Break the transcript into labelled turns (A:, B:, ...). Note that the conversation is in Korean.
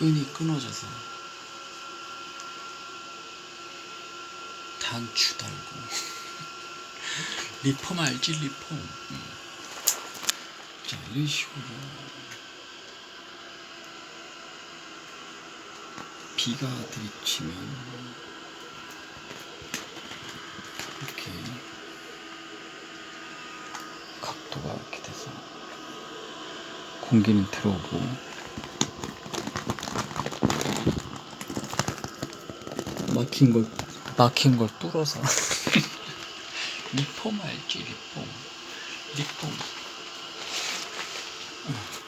A: 끈이 끊어져서 단추 달고 리폼 알지 리폼 음. 자 이런 식으로 비가 들이치면 이렇게 각도가 이렇게 돼서 공기는 들어오고 막힌 걸 막힌 걸 뚫어서. 리폼 알지 리폼. 리폼. 어.